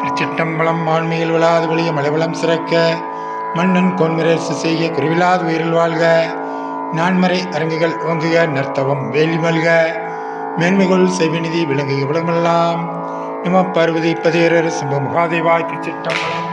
திருச்சிட்டம்பலம் ஆண்மையில் விழாது ஒளிய மலைவளம் சிறக்க மன்னன் கொன்மிரசு செய்ய குருவிழாது உயிரில் வாழ்க. நான்மறை அரங்குகள் ஓங்குக நர்த்தவம் வேலி மல்க. மேன்மைகள் செய்வநிதி விளங்குக விளங்கெல்லாம் நம பார்வதி பதியரர் சிம்ப மகாதேவாய் திருச்சிட்டம்பலம்.